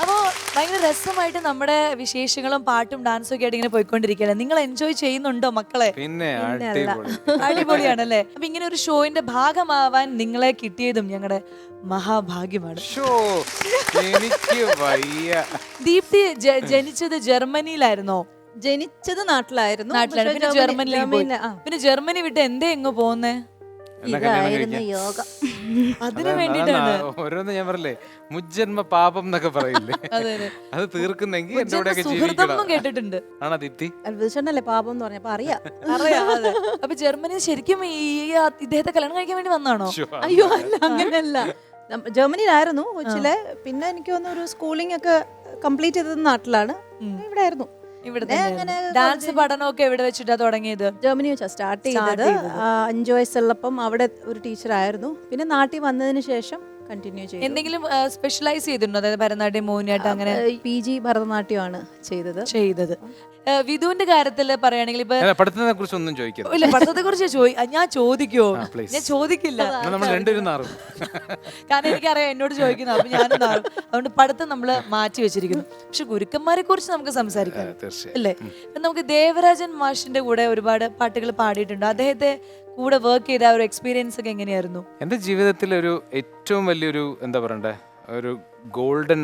അപ്പോ ഭയങ്കര രസമായിട്ട് നമ്മുടെ വിശേഷങ്ങളും പാട്ടും ഡാൻസും ഒക്കെ ആയിട്ട് ഇങ്ങനെ പോയിക്കൊണ്ടിരിക്കുകയല്ലേ? നിങ്ങൾ എൻജോയ് ചെയ്യുന്നുണ്ടോ മക്കളെ? പിന്നെ അടിപൊളി. അടിപൊളിയാണല്ലേ? അപ്പൊ ഇങ്ങനെ ഒരു ഷോയിന്റെ ഭാഗമാവാൻ നിങ്ങളെ കിട്ടിയതും ഞങ്ങളുടെ മഹാഭാഗ്യമാണ്. എനിക്ക് വയ്യ. ദീപ്തി ജനിച്ചത് ജർമ്മനിയിലായിരുന്നോ? ജനിച്ചത് നാട്ടിലായിരുന്നു. നാട്ടിലാണ് പിന്നെ ജർമ്മനി- ജർമ്മനിലേക്ക് പോയി. ജർമ്മനിയിൽ, ആ. പിന്നെ ജർമ്മനി വിട്ട് എന്തേ എങ്ങ് പോകുന്നേ ഇതായിരുന്നു യോഗ. അതിനു വേണ്ടിട്ടാണ് ഓരോന്ന് ഞാൻ പറയില്ലേ മുജ്ജന്മ പാപം എന്നൊക്കെ പറയില്ലേ? അതെ തീർക്കുന്നെങ്കിൽ എന്റെ കൂടെയൊക്കെ ജീവിക്കണം. കേട്ടിട്ടുണ്ട്. ആണോ ദീപ്തി? അത്ഭുതല്ലേ പാപം എന്ന് പറഞ്ഞപ്പോ അറിയാം. അറിയാം അപ്പൊ ജർമ്മനി ശരിക്കും ഈ ഇദ്ദേഹത്തെ കല്യാണം കഴിക്കാൻ വേണ്ടി വന്നാണോ അയ്യോ അല്ല അങ്ങനെയല്ല. ജർമ്മനിയിലായിരുന്നു കൊച്ചിലെ. പിന്നെ എനിക്ക് തോന്നുന്നു ഒരു സ്കൂളിംഗ് ഒക്കെ കംപ്ലീറ്റ് ചെയ്തത് നാട്ടിലാണ്. ഇവിടെ ആയിരുന്നു ഇവിടെ ഡാൻസ് പഠനമൊക്കെ എവിടെ വെച്ചിട്ടാ തുടങ്ങിയത്? ജർമ്മനി വെച്ചാ സ്റ്റാർട്ട് ചെയ്തത്. അഞ്ചു വയസ്സുള്ളപ്പം അവിടെ ഒരു ടീച്ചറായിരുന്നു പിന്നെ നാട്ടിൽ വന്നതിന് ശേഷം കണ്ടിന്യൂ ചെയ്തു. എന്തെങ്കിലും സ്പെഷ്യലൈസ് ചെയ്തിട്ടുണ്ടോ? അതായത് ഭരതനാട്യം മോഹിനിയാട്ടം അങ്ങനെ പി ജി ഭരതനാട്യമാണ് ചെയ്തത്. ചെയ്തത്. വിധുവിന്റെ കാര്യത്തിൽ പറയുകയാണെങ്കിൽ ഇപ്പൊ അല്ല, പഠിത്തത്തിനെ കുറിച്ച് ഒന്നും ചോദിക്കരുത്. ഇല്ല പഠിത്തത്തെ കുറിച്ച് ഞാൻ ചോദിക്കോ? ഞാൻ ചോദിക്കില്ല. നമ്മൾ രണ്ടുപേരും നാറും. കാരണം എനിക്കറിയാം എന്നോട് ചോദിക്കുന്നു അപ്പൊ ഞാനും നാറും. അതുകൊണ്ട് പഠിത്തം നമ്മൾ മാറ്റി വെച്ചിരിക്കുന്നു. പക്ഷെ ഗുരുക്കന്മാരെ കുറിച്ച് നമുക്ക് സംസാരിക്കാം. അല്ലേ? നമുക്ക് ദേവരാജൻ മാഷിന്റെ കൂടെ ഒരുപാട് പാട്ടുകൾ പാടിയിട്ടുണ്ട്. അദ്ദേഹത്തെ കൂടെ വർക്ക് ചെയ്ത ഒരു എക്സ്പീരിയൻസ് ഒക്കെ എങ്ങനെയായിരുന്നു? എന്റെ ജീവിതത്തിൽ ഒരു ഏറ്റവും വലിയൊരു എന്താ പറയണ്ടേ? ഒരു ഗോൾഡൻ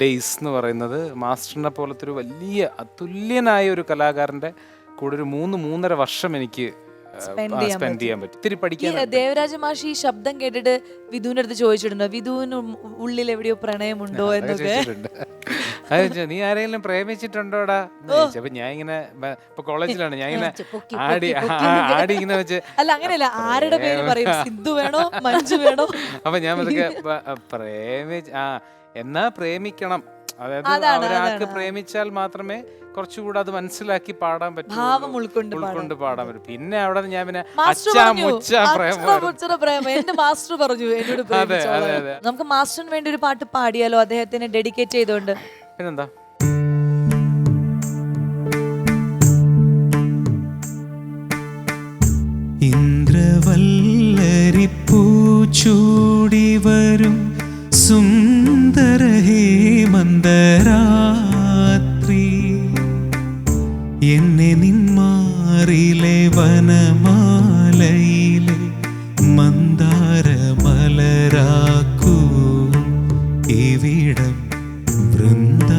ഡേയ്സ് എന്ന് പറയുന്നത് മാസ്റ്ററിനെ പോലത്തെ ഒരു വലിയ അതുല്യനായ ഒരു കലാകാരന്റെ കൂടെ ഒരു മൂന്ന് മൂന്നര വർഷം എനിക്ക് സ്പെൻഡ് ചെയ്യാൻ പറ്റും. ഇത്തിരി പഠിക്കാൻ ദേവരാജ മാഷ് ഈ ശബ്ദം കേട്ടിട്ട് വിധുവിന്റെ അടുത്ത് ചോദിച്ചിട്ടുണ്ട്? വിധുവിന് ഉള്ളിൽ എവിടെയോ പ്രണയമുണ്ടോ എന്നൊക്കെ? നീ ആരെങ്കിലും പ്രേമിച്ചിട്ടുണ്ടോടാ. അപ്പൊ ഞാൻ ഇങ്ങനെ ഇപ്പൊ കോളേജിലാണ്. ഞാൻ ഇങ്ങനെ ആടി ആടി ഇങ്ങനെ വെച്ച് അല്ല അങ്ങനെയല്ല ആരുടെ പേര് പറയും? സിന്ധു വേണോ? മഞ്ജു വേണോ? അപ്പൊ ഞാൻ പതുക്കെ പ്രേമിച്ച് ആ എന്നാ പ്രേമിക്കണം. അതായത് ഒരാൾക്ക് പ്രേമിച്ചാൽ മാത്രമേ കുറച്ചുകൂടെ അത് മനസ്സിലാക്കി പാടാൻ പറ്റും. ഉൾക്കൊണ്ട് പാടാൻ പറ്റും. പിന്നെ അവിടെ ഞാൻ പിന്നെ മാസ്റ്റർ അച്ഛാ പറഞ്ഞു പ്രേമം അച്ഛാ മുച്ചറ പ്രേമം എന്റെ മാസ്റ്റർ പറഞ്ഞു എന്നോട്. നമുക്ക് മാസ്റ്ററിന് വേണ്ടി ഒരു പാട്ട് പാടിയാലോ? അദ്ദേഹത്തിന് ഡെഡിക്കേറ്റ് ചെയ്തോണ്ട്. പിന്നെന്താ? ചൂടി വരും. സുന്ദര ഹേമന്ദരാത്രി എന്നെ നിന്മാറിലെ വനമാലയിലെ മന്ദാരമലരാക്കൂ. ഇവിടം വൃന്ദാവനമാക്കൂ.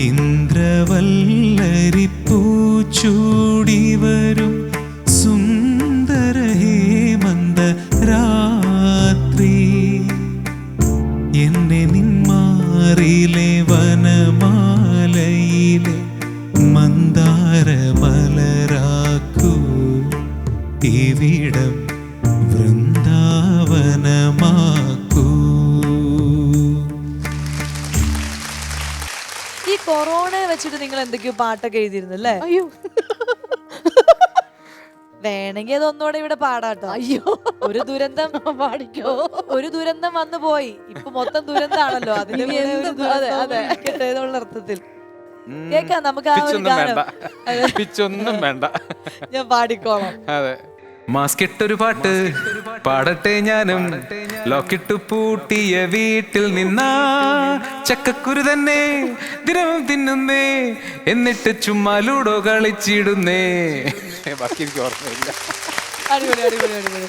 ഇന്ദ്രവല്ലരിപ്പൂ ചൂടി വരും വനമാലയിലെ മന്ദാരമലരാക്കൂ ഇവിടം വൃന്ദാവനമാക്കൂ. ഈ കൊറോണ വെച്ചിട്ട് നിങ്ങൾ എന്തൊക്കെയോ പാട്ടൊക്കെ എഴുതിയിരുന്നല്ലേ? അയ്യോ. വേണമെങ്കിൽ അതൊന്നുകൂടെ ഇവിടെ പാടാട്ടോ. അയ്യോ. ഒരു ദുരന്തം പാടിക്കോ. ഒരു ദുരന്തം വന്നു പോയി ഇപ്പൊ മൊത്തം ദുരന്താണല്ലോ അതിന് അതെ, അതെ. എന്നുള്ള അർത്ഥത്തിൽ. കേക്കാം? നമുക്ക് ആ ഒരു പിച്ചൊന്നും ഗാനം. വേണ്ട. പിച്ചൊന്നും വേണ്ട. ഞാൻ പാടിക്കോളാം. അതെ. മാസ്കിട്ടൊരു പാട്ട് പാടട്ടെ ഞാനും. ലോക്കിട്ടു പൂട്ടിയ വീട്ടിൽ നിന്നാ. ചക്കക്കുരു തന്നെ ദിനവും തിന്നുന്നേ. എന്നിട്ട് ചുമ്മാ ലൂഡോ കളിച്ചിടുന്നേ. ബാക്കി എനിക്ക് ഓർമ്മയില്ല. അടിപൊളി അടിപൊളി അടിപൊളി.